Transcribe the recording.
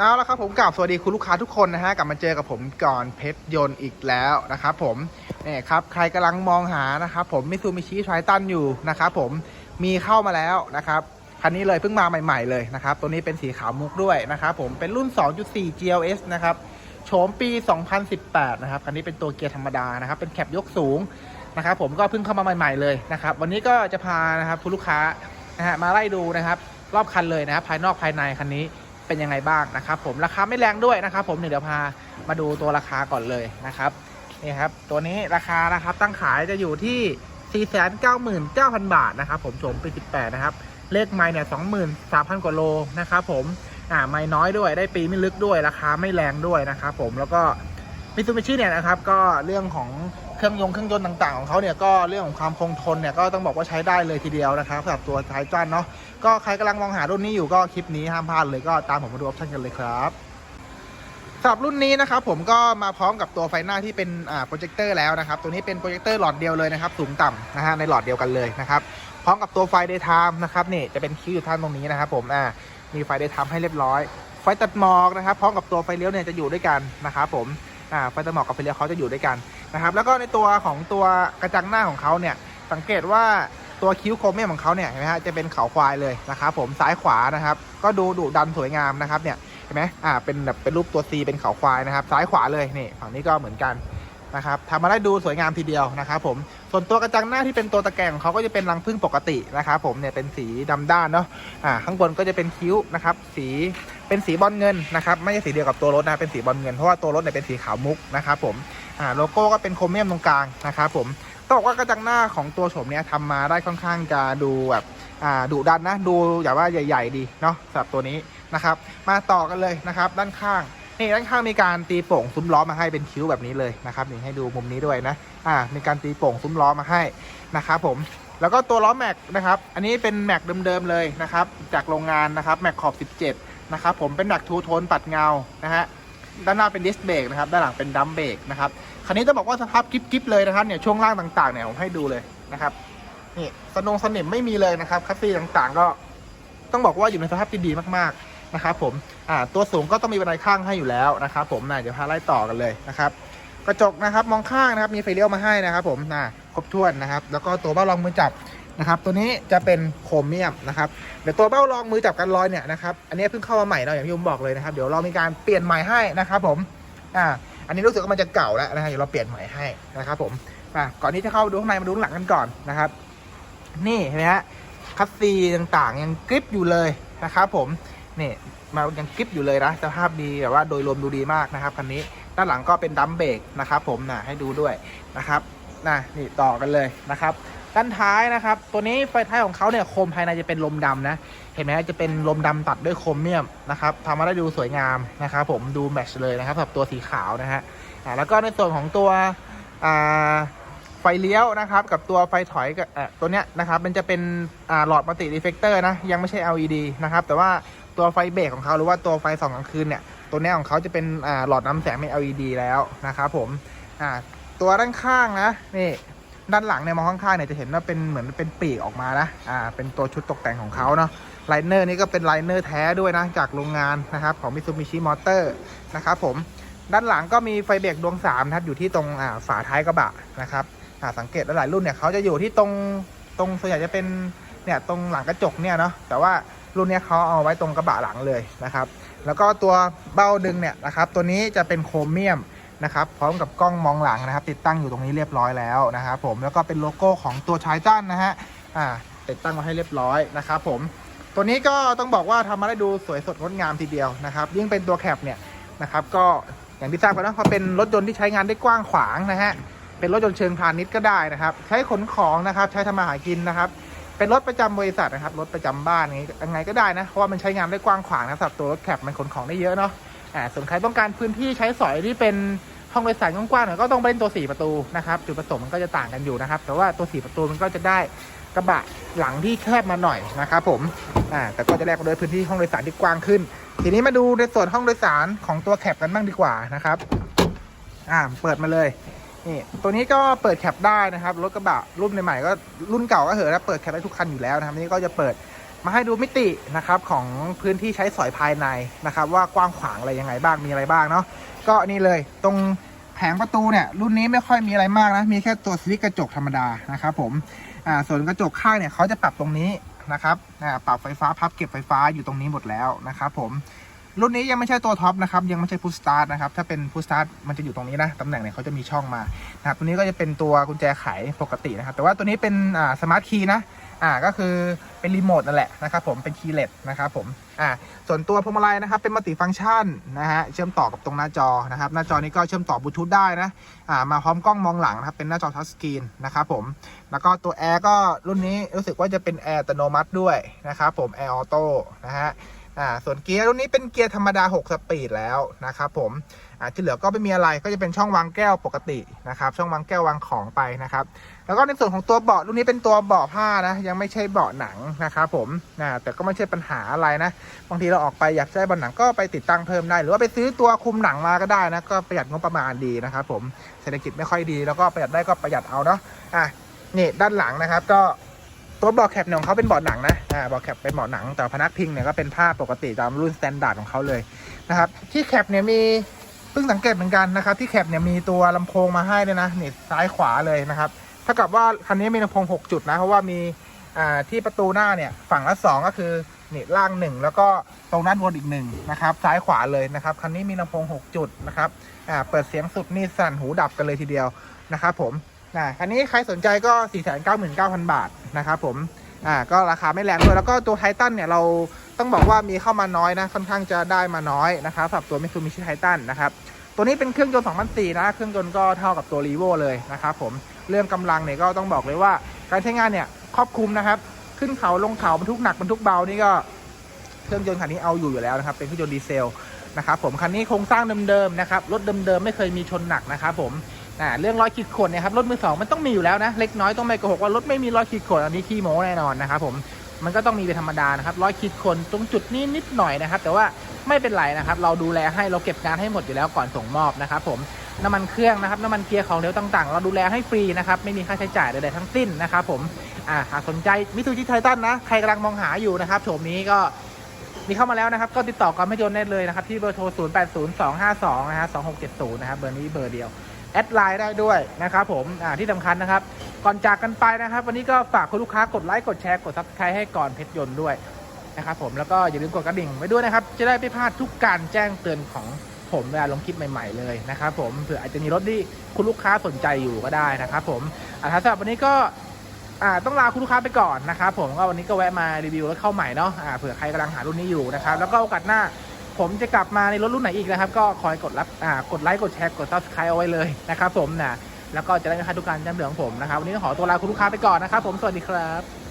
เอาละครับผมกล่าวสวัสดีคุณลูกค้าทุกคนนะฮะกลับมาเจอกับผมก่อนเพชรยนต์อีกแล้วนะครับผมเนี่ยครับใครกำลังมองหานะครับผมมิซูมิชิไทตันอยู่นะครับผมมีเข้ามาแล้วนะครับคันนี้เลยเพิ่งมาใหม่ๆเลยนะครับตัวนี้เป็นสีขาวมุกด้วยนะครับผมเป็นรุ่น 2.4 GLS นะครับโฉมปี 2018 นะครับคันนี้เป็นตัวเกียร์ธรรมดานะครับเป็นแคปยกสูงนะครับผมก็เพิ่งเข้ามาใหม่ๆเลยนะครับวันนี้ก็จะพานะครับคุณลูกค้านะฮะมาไล่ดูนะครับรอบคันเลยนะครับภายนอกภายในคันนี้ เป็นยังไงบ้างนะครับผมราคาไม่แรงด้วยนะครับ ผมเดี๋ยวพามาดูตัวราคาก่อนเลยนะครับนี่ครับตัวนี้ราคานะครับตั้งขายจะอยู่ที่ 499,000 บาทนะครับผมโฉมปี18 นะครับ เลขไม้เนี่ย23,000 กว่าโลนะครับผมอ่าไม่น้อยด้วยได้ปีไม่ลึกด้วยราคาไม่แรงด้วยนะครับผมแล้วก็ มิซูบิชิเนี่ยนะครับก็เรื่องของเครื่องยนต์เครื่องยนต์ต่างๆ ของเขาเนี่ยก็เรื่องของความคงทนเนี่ยก็ต้องบอกว่าใช้ได้เลยทีเดียวนะครับสำหรับตัวไทจันเนาะก็ใครกำลังมองหารุ่นนี้อยู่ก็คลิปนี้ห้ามพลาดเลยก็ตามผมมาดูออปชั่นกันเลยครับสำหรับรุ่นนี้นะครับผมก็มาพร้อมกับตัวไฟหน้าที่เป็นโปรเจคเตอร์แล้วนะครับตัวนี้เป็นโปรเจคเตอร์หลอดเดียวเลยนะครับสูงต่ำนะฮะในหลอดเดียวกันเลยนะครับพร้อมกับตัวไฟเดย์ไทม์นะครับนี่จะเป็นคิ้วอยู่ท่านตรงนี้นะครับผมอ่ามีไฟเดย์ไทม์ให้เรียบร้อย ไฟตัดหมอกนะครับพร้อมกับตัวไฟเลี้ยวเนี่ยจะอยู่ด้วยกันนะครับผม อ่าไฟตัดหมอกกับไฟเลี้ยวเขาจะอยู่ด้วยกันนะครับแล้วก็ในตัวของตัวกระจังหน้าของเขาเนี่ยสังเกตว่าตัวคิ้วโครเมียมของเขาเนี่ยเห็นไหมฮะจะเป็นเขาควายเลยนะครับผมซ้ายขวานะครับ ก็ดูดุดันสวยงามนะครับเนี่ยเห็นไหมอ่าเป็นแบบเป็นรูปตัว C เป็นเขาควายนะครับ ซ้ายขวาเลยนี่ฝั่งนี้ก็เหมือนกันนะครับทำมาได้ดูสวยงามทีเดียวนะครับผม ส่วนตัวกระจังหน้าที่เป็นตัวตะแกรงของเขาก็จะเป็นรังพึ่งปกตินะครับผมเนี่ยเป็นสีดำด้านเนาะอ่าข้างบนก็จะเป็นคิ้วนะครับสีเป็นสีบอลเงินนะครับไม่ใช่สีเดียวกับตัวรถนะเป็นสีบอลเงินเพราะว่าตัวรถเนี่ยเป็นสีขาวมุกนะครับผมอ่าโลโก้ก็เป็นโครเมียมตรงกลางนะครับผมต้องบอกว่ากระจังหน้าของตัวโฉมเนี้ยทำมาได้ค่อนข้างจะดูแบบอ่าดุดันนะดูอย่าว่าใหญ่ ๆ ดีเนาะสำหรับตัวนี้นะครับมาต่อกันเลยนะครับด้านข้าง นี่ด้านข้างมีการตีโป่งซุ้มล้อมาให้เป็นคิ้วแบบนี้เลยนะครับนี่ให้ดูมุมนี้ด้วยนะอ่ามีการตีโป่งซุ้มล้อมาให้นะครับผมแล้วก็ตัวล้อแม็กนะครับอันนี้เป็นแม็กเดิมๆเลยนะครับจากโรงงานนะครับแม็กขอบ 17 นะครับผมเป็นแม็กทูโทนปัดเงานะฮะด้านหน้าเป็นดิสเบรกนะครับด้านหลังเป็นดัมเบรกนะครับคันนี้ต้องบอกว่าสภาพกิ๊บๆเลยนะครับเนี่ยช่วงล่างต่างๆเนี่ยผมให้ดูเลยนะครับนี่สนงสนิมไม่มีเลยนะครับคัสซีต่างๆ ก็ต้องบอกว่าอยู่ในสภาพที่ดีมากๆ นะครับผมอ่าตัวสูงก็ต้องมีบันไดข้างให้อยู่แล้วนะครับผมนะเดี๋ยวพาไล่ต่อกันเลยนะครับกระจกนะครับมองข้างนะครับมีไฟเลี้ยวมาให้นะครับ ผมนะครบถ้วนนะครับ แล้วก็ตัวเบ้ารองมือจับนะครับตัวนี้จะเป็นโครเมียมนะครับเดี๋ยวตัวเบ้ารองมือจับกันรอยเนี่ยนะครับอันนี้เพิ่งเข้ามาใหม่เนาะอย่างที่ผมบอกเลยนะครับ เดี๋ยวเรามีการเปลี่ยนใหม่ให้นะครับผมอ่าอันนี้รู้สึกว่ามันจะเก่าแล้วนะฮะเดี๋ยวเราเปลี่ยนใหม่ให้นะครับผมอะก่อนที่จะเข้าดูข้างในมาดูข้างหลังกันก่อนนะครับ นี่เห็นไหมฮะคัสซีต่างๆยังกริปอยู่เลยนะครับผม นี่มายังกริปอยู่เลยนะสภาพดีแบบว่าโดยรวมดูดีมากนะครับคันนี้ด้านหลังก็เป็นดัมเบรกนะครับผมนะให้ดูด้วยนะครับนะนี่ต่อกันเลยนะครับด้านท้ายนะครับ ตัวนี้ไฟท้ายของเขาเนี่ยโคมภายในจะเป็นลมดำนะ เห็นไหมจะเป็นลมดำตัดด้วยโครเมียมนะครับทำมาได้ดูสวยงามนะครับ ผมดูแมชเลยนะครับสำหรับตัวสีขาวนะฮะแล้วก็ในส่วนของตัวไฟเลี้ยวนะครับ กับตัวไฟถอยกับตัวเนี้ยนะครับ มันจะเป็นหลอดมัลติรีเฟกเตอร์นะ ยังไม่ใช่ LED นะครับ แต่ว่า ตัวไฟเบรกของเขาหรือว่าตัวไฟส่องกลางคืนเนี่ยตัวนี้ของเขาจะเป็นหลอดน้ำแสงเป็น LED แล้วนะครับผมตัวด้านข้างนะนี่ด้านหลังเนี่ยมองข้างๆเนี่ยจะเห็นว่าเป็นเหมือนเป็นปีกออกมานะอ่าเป็นตัวชุดตกแต่งของเขาเนาะไลเนอร์นี่ก็เป็นไลเนอร์แท้ด้วยนะจากโรงงานนะครับของ Mitsubishi Motor นะครับผมด้านหลังก็มีไฟเบรกดวง3นะครับอยู่ที่ตรงอ่าฝาท้ายกระบะนะครับอ่าสังเกตหลายรุ่นเนี่ยเขาจะอยู่ที่ตรงตรงส่วนใหญ่จะเป็นเนี่ยตรงหลังกระจกเนี่ยเนาะแต่ว่า รุ่นนี้เขาเอาไว้ตรงกระบะหลังเลยนะครับ แล้วก็ตัวเบ้าดึงเนี่ยนะครับ ตัวนี้จะเป็นโครเมียมนะครับ พร้อมกับกล้องมองหลังนะครับ ติดตั้งอยู่ตรงนี้เรียบร้อยแล้วนะครับผม แล้วก็เป็นโลโก้ของตัวชายจ้านนะฮะ อ่า ติดตั้งมาให้เรียบร้อยนะครับผม ตัวนี้ก็ต้องบอกว่าทำมาได้ดูสวยสดงดงามทีเดียวนะครับ ยิ่งเป็นตัวแคปเนี่ยนะครับ ก็อย่างที่ทราบกันนะพอเป็นรถยนต์ที่ใช้งานได้กว้างขวางนะฮะ เป็นรถยนต์เชิงพาณิชย์ก็ได้นะครับ ใช้ขนของนะครับ ใช้ทำมาหากินนะครับ เป็นรถประจำบริษัทนะครับ รถประจำบ้านอย่างงี้ยังไงก็ได้นะ เพราะว่ามันใช้งานได้กว้างขวางนะสำหรับตัวรถแคปมันขนของได้เยอะเนาะอ่าส่วนใครต้องการพื้นที่ใช้สอยที่เป็นห้องโดยสารกว้างๆหน่อยก็ต้องไปเล่นตัว 4 ประตูนะครับจุดประสงค์มันก็จะต่างกันอยู่นะครับ แต่ว่าตัว 4 ประตูมันก็จะได้กระบะหลังที่แคบมาหน่อยนะครับผมอ่าแต่ก็จะแลกมาด้วยพื้นที่ห้องโดยสารที่กว้างขึ้น ทีนี้มาดูในส่วนห้องโดยสารของตัวแคปกันบ้างดีกว่านะครับอ่าเปิดมาเลย นี่ตัวนี้ก็เปิดแคปได้นะครับรถกระบะรุ่นใหม่ๆก็รุ่นเก่าก็เหอะนะเปิดแคปได้ทุกคันอยู่แล้วนะครับนี่ก็จะเปิดมาให้ดูมิตินะครับของพื้นที่ใช้สอยภายในนะครับ ว่ากว้างขวางอะไรยังไงบ้างมีอะไรบ้างเนาะก็นี่เลยตรงแผงประตูเนี่ยรุ่นนี้ไม่ค่อยมีอะไรมากนะมีแค่ตัวสวิตช์กระจกธรรมดานะครับผมอ่าส่วนกระจกข้างเนี่ยเขาจะปรับตรงนี้นะครับอ่าปรับไฟฟ้าพับเก็บไฟฟ้าอยู่ตรงนี้หมดแล้วนะครับผม รุ่นนี้ยังไม่ใช่ตัวท็อปนะครับ ยังไม่ใช่พุชสตาร์ทนะครับ ถ้าเป็นพุชสตาร์ทมันจะอยู่ตรงนี้นะ ตำแหน่งเนี่ยเขาจะมีช่องมานะครับ ตัวนี้ก็จะเป็นตัวกุญแจไขปกตินะครับ แต่ว่าตัวนี้เป็นอ่าสมาร์ทคีย์นะ อ่า ก็คือเป็นรีโมทนั่นแหละนะครับผม เป็นคีย์เลสนะครับผม อ่า ส่วนตัวพวงมาลัยนะครับ เป็นมัลติฟังก์ชันนะฮะ เชื่อมต่อกับตรงหน้าจอนะครับ หน้าจอนี้ก็เชื่อมต่อบลูทูธได้นะ อ่า มาพร้อมกล้องมองหลังนะครับ เป็นหน้าจอทัชสกรีนนะครับผม แล้วก็ตัวแอร์ก็รุ่นนี้รู้สึกว่าจะเป็นแอร์อัตโนมัติด้วยนะครับผม แอร์ออโต้นะฮะ อ่าส่วนเกียร์รุ่นนี้เป็นเกียร์ธรรมดา 6 สปีดแล้วนะครับผมอ่าที่เหลือก็ไม่มีอะไรก็จะเป็นช่องวางแก้วปกตินะครับช่องวางแก้ววางของไปนะครับแล้วก็ในส่วนของตัวเบาะรุ่นนี้เป็นตัวเบาะผ้านะยังไม่ใช่เบาะหนังนะครับผมนะแต่ก็ไม่ใช่ปัญหาอะไรนะบางทีเราออกไปอยากได้เบาะหนังก็ไปติดตั้งเพิ่มได้ หรือว่าไปซื้อตัวคุมหนังมาก็ได้นะก็ประหยัดงบประมาณดีนะครับผมเศรษฐกิจไม่ค่อยดี แล้วก็ประหยัดได้ก็ประหยัดเอาเนาะอะนี่ด้านหลังนะครับก็ ตัวเบาะแคปของเขาเป็นเบาะหนังนะอ่าเบาะแคปเป็นเบาะหนัง แต่พนักพิงเนี่ยก็เป็นผ้าปกติตามรุ่นสแตนดาร์ดของเขาเลยนะครับที่แคปเนี่ยมีเพิ่งสังเกตเหมือนกันนะครับที่แคปเนี่ยมีตัวลำโพงมาให้ด้วยนะนี่ซ้ายขวาเลยนะครับเท่ากับว่าคันนี้มีลำโพง 6 จุดนะเพราะว่ามีอ่าที่ประตูหน้าเนี่ยฝั่งละ 2 ก็คือนี่ล่างหนึ่งแล้วก็ตรงด้านบนอีกหนึ่งนะครับซ้ายขวาเลยนะครับคันนี้มีลำโพง 6 จุดนะครับอ่าเปิดเสียงสุดนี่สั่นหูดับกันเลยทีเดียวนะครับผม อ่าคันนี้ใครสนใจก็ 4 9 9 0 0 0 บาทนะครับผมอ่าก็ราคาไม่แรงด้วย แล้วก็ตัวไททันเนี่ยเราต้องบอกว่ามีเข้ามาน้อยนะ ค่อนข้างจะได้มาน้อยนะครับสำหรับตัว Mitsubishi Titan นะครับ ตัวนี้เป็นเครื่องยนต์2004นะ เครื่องยนต์ก็เท่ากับตัว r ีโวเลยนะครับผม เรื่องกำลังเนี่ยก็ต้องบอกเลยว่า การใช้งานเนี่ยครอบคลุมนะครับ ขึ้นเขาลงเขาบรรทุกหนักบรรทุกเบานี่ก็เครื่องยนต์คันนี้เอาอยู่อยู่แล้วนะครับ เป็นเครื่องยนต์ดีเซลนะครับผม คันนี้โครงสร้างเดิมๆนะครับ รถเดิมๆไม่เคยมีชนหนักนะครับผม อ่าเรื่องรอยขีดข่วนเนี่ยครับรถมือสองมันต้องมีอยู่แล้วนะเล็กน้อยต้องไม่โกหกว่ารถไม่มีรอยขีดข่วนอันนี้ขี้โม้แน่นอนนะครับผมมันก็ต้องมีเป็นธรรมดานะครับรอยขีดข่วนตรงจุดนี้นิดหน่อยนะครับ แต่ว่าไม่เป็นไรนะครับ เราดูแลให้เราเก็บงานให้หมดอยู่แล้วก่อนส่งมอบนะครับผมน้ำมันเครื่องนะครับน้ำมันเกียร์ของเหลวต่างๆ เราดูแลให้ฟรีนะครับไม่มีค่าใช้จ่ายใดๆทั้งสิ้นนะครับผมอ่าหากสนใจมิซูบิไททันนะใครกำลังมองหาอยู่นะครับโฉมนี้ก็มีเข้ามาแล้วนะครับ ก็ติดต่อกันไม่ยนต์ได้เลยนะครับ ที่เบอร์โทร 0 8 0 2 5 2 นะฮะ 2670 นะครับ เบอร์นี้เบอร์เดียว แอดไลน์ได้ด้วยนะครับผมอ่าที่สำคัญนะครับ ก่อนจากกันไปนะครับ วันนี้ก็ฝากคุณลูกค้ากดไลค์กดแชร์กดซับสไครต์ให้ก่อนเพชรยนต์ด้วยนะครับผมแล้วก็อย่าลืมกดกระดิ่งไว้ด้วยนะครับ จะได้ไม่พลาดทุกการแจ้งเตือนของผมเวลาลงคลิปใหม่ ๆ เลยนะครับผมเผื่ออาจจะมีรถที่คุณลูกค้าสนใจอยู่ก็ได้นะครับผมอ่าสำหรับวันนี้ก็อ่าต้องลาคุณลูกค้าไปก่อนนะครับผมก็วันนี้ก็แวะมารีวิวรถเข้าใหม่เนาะอ่าเผื่อใครกำลังหารุ่นนี้อยู่นะครับแล้วก็โอกาสหน้า ผมจะกลับมาในรถรุ่นไหนอีกนะครับ ก็คอยกดรับอ่ากดไลค์กดแชร์กด subscribe เอาไว้เลยนะครับผมนะแล้วก็จะได้ไม่พลาดทุกการแจ้งเตือนของผมนะครับวันนี้ต้องขอตัวลาคุณลูกค้าไปก่อนนะครับผมสวัสดีครับ